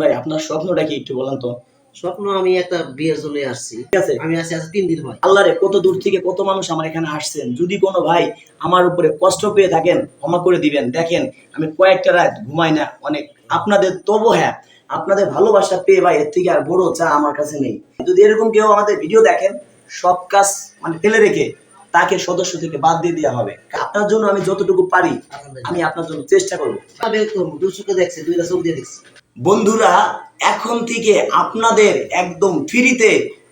ভাই আপনার স্বপ্নটা কি একটু বলেন তো? স্বপ্ন আমি একটা বিয়ের জন্য আসছি। ঠিক আছে। আমি আসছি আজ তিন দিন হয়। আল্লাহ রে কত দূর থেকে কত মানুষ আমার এখানে আসছেন? যদি কোনো ভাই আমার উপরে কষ্ট পেয়ে থাকেন ক্ষমা করে দিবেন। দেখেন আমি কয়েকটা রাত ঘুমাই না অনেক। আপনাদের তবু হ্যাঁ আপনাদের ভালোবাসা পেয়ে ভাই এর থেকে আর বড় চা আমার কাছে নেই। যদি এরকম কেউ আমাদের ভিডিও দেখেন সব কাজ মানে ফেলে রেখে তাকে সদস্য থেকে বাদ দিয়ে দেওয়া হবে। আপনার জন্য আমি যতটুকু পারি আমি আপনার জন্য চেষ্টা করব। আমি দু দেখছি দুইটা চোখ দিয়ে দেখছি। বন্ধুরা, এখন থেকে আপনাদের একদম ফ্রিতে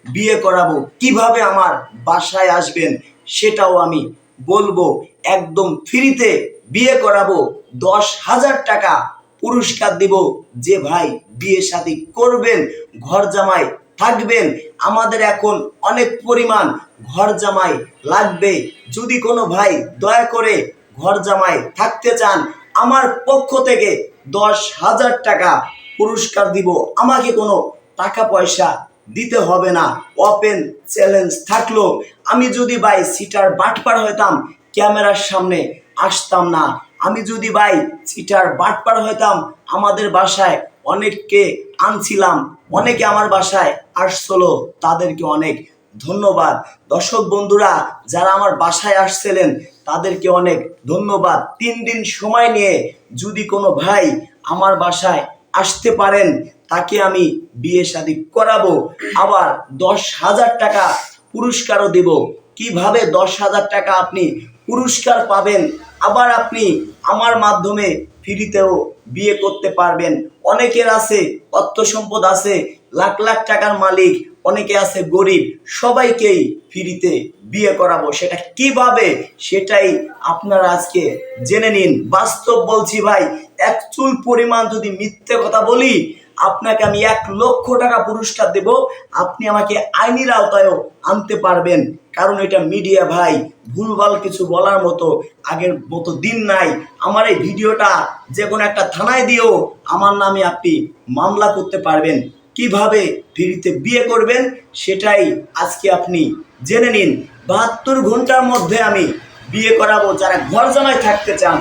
বিয়ে করাবো। কীভাবে আমার বাসায় আসবেন সেটাও আমি বলব। একদম ফ্রিতে বিয়ে করাবো। দশ হাজার টাকা পুরস্কার দিব। যে ভাই বিয়ে শাদী করবেন, ঘর জামাই থাকবেন, আমাদের এখন অনেক পরিমাণ ঘর জামাই লাগবে। যদি কোনো ভাই দয়া করে ঘর জামাই থাকতে চান, আমার পক্ষ থেকে দশ হাজার টাকা পুরস্কার দিব। আমাকে কোনো টাকা পয়সা দিতে হবে না। ওপেন চ্যালেঞ্জ থাকল। আমি যদি ভাই সিটার বাটপার হইতাম, ক্যামেরার সামনে আসতাম না। আমি যদি ভাই সিটার বাটপার হইতাম, আমাদের বাসায় অনেককে আনছিলাম। অনেকে আমার বাসায় আসছিল, তাদেরকে অনেক ধন্যবাদ। দর্শক বন্ধুরা, যারা আমার বাসায় আসছিলেন, তাদেরকে অনেক ধন্যবাদ। তিন দিন সময় নিয়ে যদি কোনো ভাই আমার বাসায় আসতে পারেন, তাকে আমি বিয়ে শাদী করাবো। আবার দশ হাজার টাকা পুরস্কারও দেব। কীভাবে দশ হাজার টাকা আপনি পুরস্কার পাবেন? আবার আপনি আমার মাধ্যমে ফ্রিতেও বিয়ে করতে পারবেন। অনেকের আছে, অর্থ সম্পদ আছে, লাখ লাখ টাকার মালিক। অনেকে আছে গরিব, সবাইকেই ফ্রিতে বিয়ে করাবো। সেটা কীভাবে? সেটাই আপনারা আজকে জেনে নিন। বাস্তব বলছি ভাই, এক চুল পরিমাণ যদি মিথ্যে কথা বলি, আপনাকে আমি এক লক্ষ টাকা পুরস্কার দেব। আপনি আমাকে আইনের আওতায়ও আনতে পারবেন। কারণ এটা মিডিয়া ভাই, ভুলভাল কিছু বলার মতো আগের মতো দিন নাই। আমার এই ভিডিওটা যে কোনো একটা থানায় দিয়েও আমার নামে আপনি মামলা করতে পারবেন। কীভাবে ফ্রিতে বিয়ে করবেন সেটাই আজকে আপনি জেনে নিন। বাহাত্তর ঘণ্টার মধ্যে আমি বিয়ে করাবো, যারা ঘর জামাই থাকতে চান,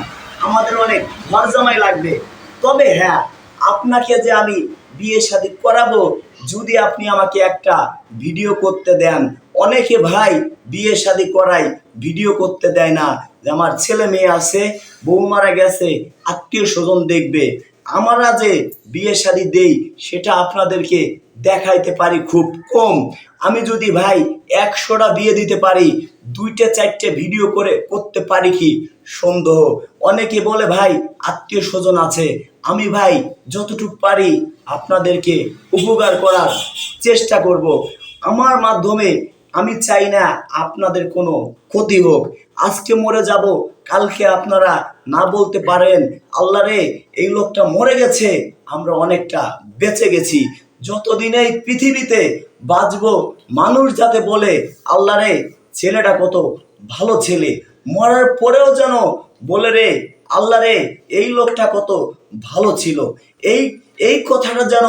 আমাদের অনেক ঘর জামাই লাগবে। তবে হ্যাঁ আপনাকে যে আমি বিয়ে শাদী করাবো, যদি আপনি আমাকে একটা ভিডিও করতে দেন। অনেকে ভাই বিয়ে শাদী করাই ভিডিও করতে দেয় না। যে আমার ছেলে মেয়ে আছে, বউ মারা গেছে, আত্মীয় স্বজন দেখবে। আমরা যে বিয়ে শাদী দেই, সেটা আপনাদেরকে দেখাইতে পারি খুব কম। আমি যদি ভাই একশোটা বিয়ে দিতে পারি, দুইটা চারটে ভিডিও করে করতে পারি কি সন্দেহ? অনেকে বলে, ভাই, আত্মীয় স্বজন আছে। আমি ভাই যতটুকু পারি আপনাদেরকে উপকার করার চেষ্টা করব। আমার মাধ্যমে আমি চাই না আপনাদের কোনো ক্ষতি হোক। আজকে মরে যাব কালকে আপনারা না বলতে পারেন, আল্লাহ রে, এই লোকটা মরে গেছে, আমরা অনেকটা বেঁচে গেছি। যতদিন এই পৃথিবীতে বাঁচবো, মানুষ যাতে বলে, আল্লাহ রে, ছেলেটা কত ভালো ছেলে। মরার পরেও যেন বলে রে, আল্লাহ রে, এই লোকটা কত ভালো ছিল। এই এই কথাটা যেন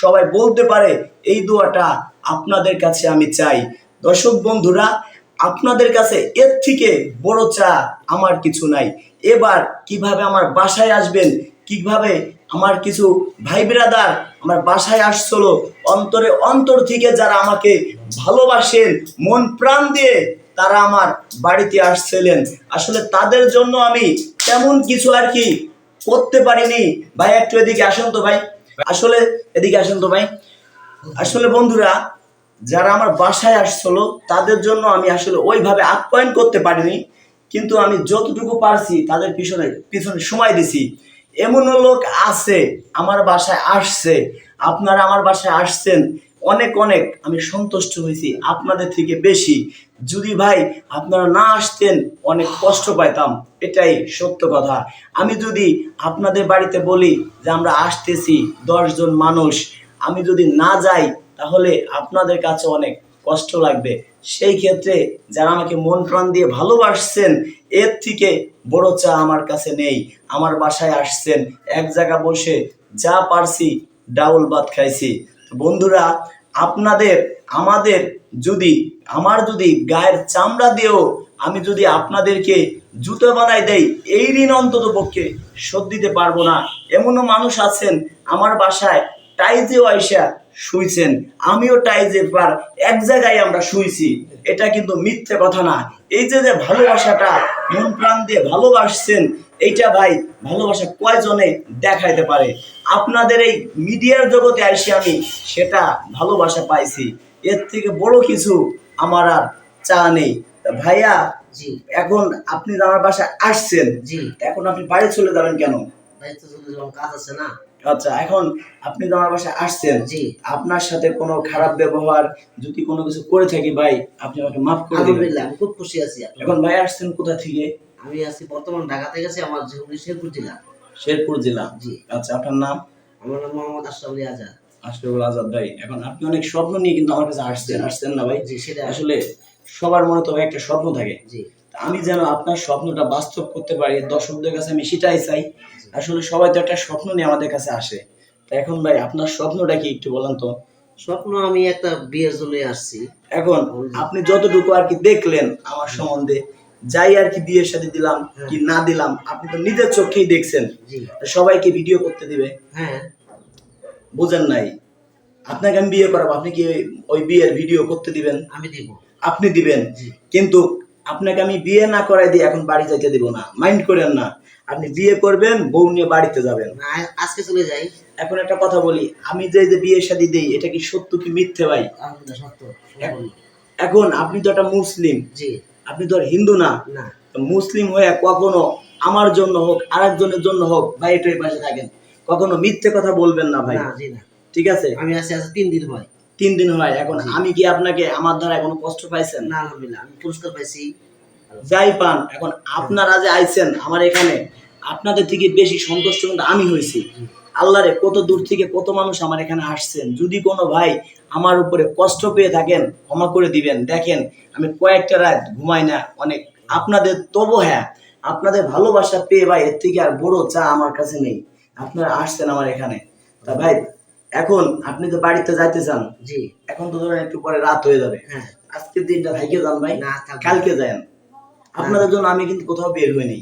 সবাই বলতে পারে, এই দোয়াটা আপনাদের কাছে আমি চাই। দর্শক বন্ধুরা আপনাদের কাছে এর থেকে বড় চা আমার কিছু নাই। এবার কীভাবে আমার বাসায় আসবেন? কীভাবে আমার কিছু ভাই বিরাদার আমার বাসায় আসছিল? অন্তরে অন্তর থেকে যারা আমাকে ভালোবাসেন, মন প্রাণ দিয়ে তারা আমার বাড়িতে আসছিলেন। আসলে তাদের জন্য আমি তেমন কিছু আর কি করতে পারিনি। ভাই, একটু এদিকে আসেন তো ভাই। আসলে এদিকে আসেন তো ভাই। আসলে বন্ধুরা যারা আমার বাসায় আসছিল, তাদের জন্য আমি আসলে ওইভাবে আপ্যায়ন করতে পারিনি, কিন্তু আমি যতটুকু পারছি তাদের পিছনে পিছনে সময় দিছি। এমনও লোক আছে, আমার বাসায় আসছে, আপনারা আমার বাসায় আসছেন, অনেক অনেক আমি সন্তুষ্ট হয়েছি, আপনাদের থেকে বেশি। যদি ভাই আপনারা না আসতেন, অনেক কষ্ট পাইতাম, এটাই সত্য কথা। আমি যদি আপনাদের বাড়িতে বলি যে আমরা আসতেছি, দশজন মানুষ, আমি যদি না যাই তাহলে আপনাদের কাছে অনেক কষ্ট লাগবে। সেই ক্ষেত্রে যারা আমাকে মন প্রাণ দিয়ে ভালোবাসছেন, এর থেকে বড় চা আমার কাছে নেই। আমার বাসায় আসছেন, এক জায়গা বসে যা পারছি ডাউল ভাত খাইছি। বন্ধুরা, আপনাদের, আমাদের যদি, আমার যদি গায়ের চামড়া দিয়েও আমি যদি আপনাদেরকে জুতো বানাই দেই, এই ঋণ অন্তত পক্ষে শোধ দিতে পারব না। এমনও মানুষ আছেন আমার বাসায় টাইজেও আইসা শুইছেন। আমিও টাইজে পার এক জায়গায় আমরা শুইছি। এটা কিন্তু মিথ্যে কথা না। এই যে যে ভালোবাসাটা মন প্রাণ দিয়ে ভালোবাসছেন এইটা ভাই ভালোবাসা কয়জনে দেখাইতে পারে? আপনাদের এই মিডিয়ার জগতে আইসি আমি সেটা ভালোবাসা পাইছি। এর থেকে বড় কিছু আমার আর চা নেই। ভাইয়া জি। এখন আপনি আমার বাসায় আসছেন। জি। এখন আপনি বাড়ি চলে যাবেন কেন? কাজ আছে না? আচ্ছা এখন আপনি যে আমার বাসায় আসছেন। জি। আপনার সাথে কোনো খারাপ ব্যবহার যদি কোনো কিছু করে থাকি ভাই আপনি আমাকে মাফ করে দিবেন। আমি খুব খুশি আছি এখন ভাই আসছেন কোথা থেকে? আমি আছি বর্তমান ঢাকাতে গেছি আমার ঝুঁকড়ি শেরপুর জেলা। শেরপুর জেলা? জি। আচ্ছা আপনার নাম? আমার নাম মোহাম্মদ আশরাফ আলী আজাদ। আশরাফুল আজাদ ভাই এখন আপনি অনেক স্বপ্ন নিয়ে কিন্তু আমার কাছে আসছেন আসছেন না ভাই? জি সেটা আসলে সবার মনে তো একটা স্বপ্ন থাকে। জি। আমি যেন আপনার স্বপ্নটা বাস্তব করতে পারি দর্শকদের কাছে আমি সেটাই চাই। আসলে সবাই তো একটা স্বপ্ন নিয়ে আমাদের কাছে আসে। তা এখন ভাই আপনার স্বপ্নটা কি একটু বলেন তো? স্বপ্ন আমি একটা বিয়ের জন্য আসছি। এখন আপনি যতটুকু আর কি দেখলেন আমার সম্বন্ধে যাই আর কি বিয়ের সাথে দিলাম কি না দিলাম আপনি তো নিজের চোখেই দেখছেন। সবাইকে ভিডিও করতে দিবে? হ্যাঁ। বুঝেন নাই। আপনাকে আমি বিয়ে করাবো আপনি কি ওই- ওই বিয়ের ভিডিও করতে দিবেন? আমি দিব। আপনি দিবেন। কিন্তু আপনাকে আমি বিয়ে না করাই দিয়ে এখন বাড়ি যাইতে দিব না। মাইন্ড করেন না। আপনি বিয়ে করবেন বউ নিয়ে বাড়িতে যাবেন। আজকে চলে যাই। এখন একটা কথা বলি আমি যে যে বিয়ে শাদী দেই এটা কি সত্য কি মিথ্যে ভাই? সত্য এখন আপনি তো একটা মুসলিম। জি। আপনি তো আর হিন্দু না। না। মুসলিম হয়ে কখনো আমার জন্য হোক আরেকজনের জন্য হোক ভাই এটাই পাশে থাকেন। কখনো মিথ্যে কথা বলবেন না ভাই। ঠিক আছে? আমি আছি আজ তিন দিন হয়। তিন দিন হয়। এখন আমি কি আপনাকে আমার দ্বারা কোনো কষ্ট পাইছেন? না আলহামদুলিল্লাহ আমি পুরস্কার পাইছি। যাই পান এখন আপনারা যে আইছেন আমার এখানে আপনাদের থেকে বেশি সন্তুষ্ট কিন্তু আমি হয়েছি। আল্লাহরে কত দূর থেকে কত মানুষ আমার এখানে আসছেন। যদি কোনো ভাই আমার উপরে কষ্ট পেয়ে থাকেন ক্ষমা করে দিবেন। দেখেন আমি কয়েকটা রাত ঘুমাই না অনেক। আপনাদের তবু হ্যাঁ আপনাদের ভালোবাসা পেয়ে ভাই এর থেকে আর বড় চা আমার কাছে নেই। আপনারা আসছেন আমার এখানে। তা ভাই এখন আপনি তো বাড়িতে যাইতে চান। জি। এখন তো ধরেন একটু পরে রাত হয়ে যাবে। হ্যাঁ। আজকের দিনটা ভাইকে যান ভাই। না কালকে যান। আপনাদের জন্য আমি কিন্তু কোথাও বের হয়ে নেই।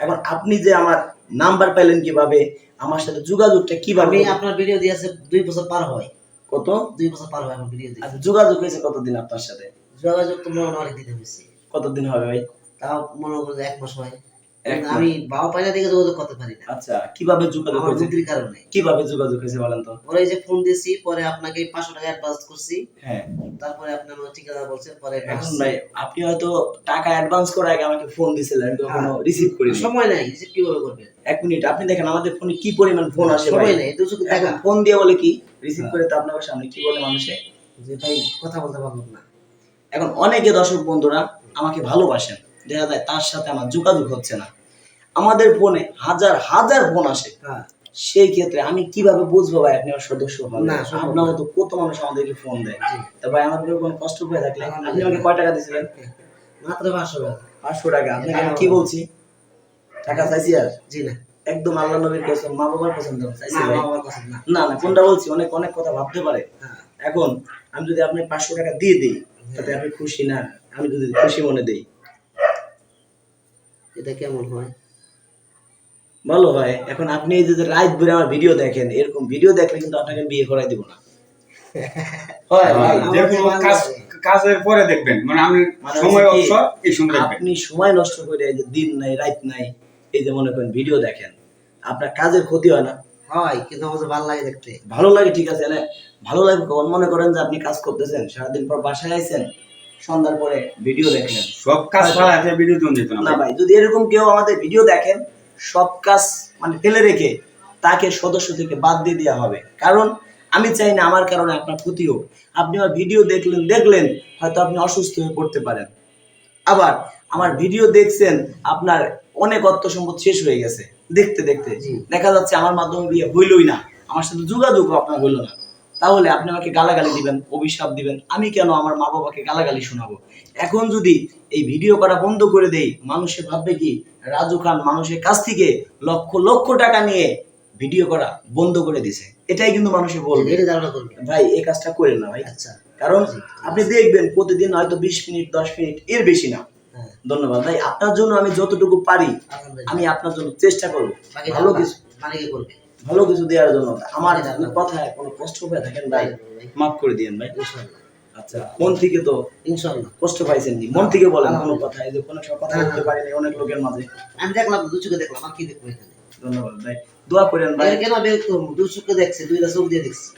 এখন আপনি যে আমার নাম্বার পাইলেন কীভাবে আমার সাথে যোগাযোগটা কীভাবে আপনার ভিডিও দিয়েছে দুই বছর পার হয়। কত? দুই বছর পার হয় আমার ভিডিও দিয়ে। আচ্ছা যোগাযোগ হয়েছে কতদিন আপনার সাথে? যোগাযোগ তো মনে হয় অনেক দিন হয়েছে কতদিন হবে ভাই? তাও মনে করো এক মাস হয়। আমি বাবা দিকে যোগাযোগ করতে পারি না। আচ্ছা কীভাবে যোগাযোগ হয়েছে কারণে। কীভাবে যোগাযোগ হয়েছে বলেন তো? পরে যে ফোন দিয়েছি পরে আপনাকে পাঁচশো টাকা অ্যাডভান্স করছি। হ্যাঁ। তারপরে আপনি আমার ঠিকানা বলছেন পরে এখন ভাই আপনি হয়তো টাকা অ্যাডভান্স করার আগে আমাকে ফোন দিছিলেন কখনো রিসিভ করি সময় নাই রিসিভ কীভাবে করবেন? এক মিনিট আপনি দেখেন আমাদের ফোনে কি পরিমাণ ফোন আসে সময় নেই দুশো টাকা ফোন দিয়ে বলে কি? রিসিভ করে তো আপনার সামনে কি বলে মানুষে? যে ভাই কথা বলতে পারব না। এখন অনেকে দর্শক বন্ধুরা আমাকে ভালোবাসেন। দেখা যায় তার সাথে আমার যোগাযোগ হচ্ছে না। আমাদের ফোনে হাজার হাজার ফোন আসে। হ্যাঁ। সেই ক্ষেত্রে আমি কীভাবে বুঝব ভাই আপনি আমার সদস্য হবেন? আপনার মতো কত মানুষ আমাদেরকে ফোন দেয়। তা ভাই আমার কোনো কষ্ট হয়ে থাকলে? আপনি আমাকে কয় টাকা দিয়েছিলেন? মাত্র পাঁচশো টাকা। পাঁচশো টাকা। আপনাকে আমি কি বলছি? টাকা চাইছি আর? জি না। একদম আল্লাহ নবীর কসম মা বাবার পছন্দ চাইছি না ভাই। না। কোনটা বলছি? অনেক অনেক কথা ভাবতে পারে। হ্যাঁ। এখন আমি যদি আপনি পাঁচশো টাকা দিয়ে দিই তাতে আপনি খুশি না? আমি যদি খুশি মনে দিই। এটা কেমন হয়? ভালো হয়। এখন আপনি এই যে রাত ভরে আমার ভিডিও দেখেন এরকম ভিডিও দেখলে কিন্তু আপনাকে বিয়ে করাই দিব না। হয় ভাই কাজ কাজের পরে দেখবেন। মানে আমি মানে সময় অবসর এই সময় আপনি সময় নষ্ট করে এই যে দিন নাই রাত নাই এই যে মনে করেন ভিডিও দেখেন আপনার কাজের ক্ষতি হয় না? হয় কিন্তু আমার ভালো লাগে দেখতে। ভালো লাগে ঠিক আছে ভালো লাগে কখন? মনে করেন যে আপনি কাজ করতেছেন সারাদিন পর বাসায় আইছেন সন্ধ্যার পরে ভিডিও দেখলেন সব কাজ ছাড়া ভিডিও তো যেত না না ভাই। যদি এরকম কেউ আমাদের ভিডিও দেখেন সব কাজ মানে ফেলে রেখে তাকে সদস্য থেকে বাদ দিয়ে দেওয়া হবে। কারণ আমি চাই না আমার কারণে আপনার ক্ষতি হোক। আপনি আমার ভিডিও দেখলেন দেখলেন হয়তো আপনি অসুস্থ হয়ে পড়তে পারেন। আবার আমার ভিডিও দেখছেন আপনার অনেক অর্থ সম্পদ শেষ হয়ে গেছে। দেখতে দেখতে। দেখা যাচ্ছে আমার মাধ্যমে বিয়ে হইলই না। আমার সাথে যোগাযোগ আপনার হইল না। তাহলে আপনি আমাকে গালাগালি দিবেন অভিশাপ দিবেন। আমি কেন আমার মা বাবাকে গালাগালি শোনাবো? এখন যদি এই ভিডিও করা বন্ধ করে দেই মানুষে ভাববে কি রাজু খান মানুষের কাছ থেকে লক্ষ লক্ষ টাকা নিয়ে ভিডিও করা বন্ধ করে দিছে। এটাই কিন্তু মানুষে বলবে। ভাই এই কাজটা করেন না ভাই। আচ্ছা। কারণ আপনি দেখবেন প্রতিদিন হয়তো বিশ মিনিট দশ মিনিট এর বেশি না। হ্যাঁ। ধন্যবাদ। ভাই আপনার জন্য আমি যতটুকু পারি আমি আপনার জন্য চেষ্টা করব। ভালো কিছু মালিকে করবে। ভালো কিছু দেওয়ার জন্য। আমার কথায় কোনো কষ্ট পেয়ে থাকেন ভাই। মাফ করে দিয়েন ভাই। আচ্ছা মন থেকে তো ইনশাল্লাহ। কষ্ট পাইছেন কি মন থেকে বলেন কোনো কথা। এই যে কোনো সব কথা বলতে পারিনি অনেক লোকের মাঝে। আমি দেখলাম দু চোখে দেখলাম। আর কি দেখব এখানে? ধন্যবাদ ভাই। দোয়া করেন ভাই। কেন বের চোখে দেখছে দুইটা চোখ দিয়ে দেখছি।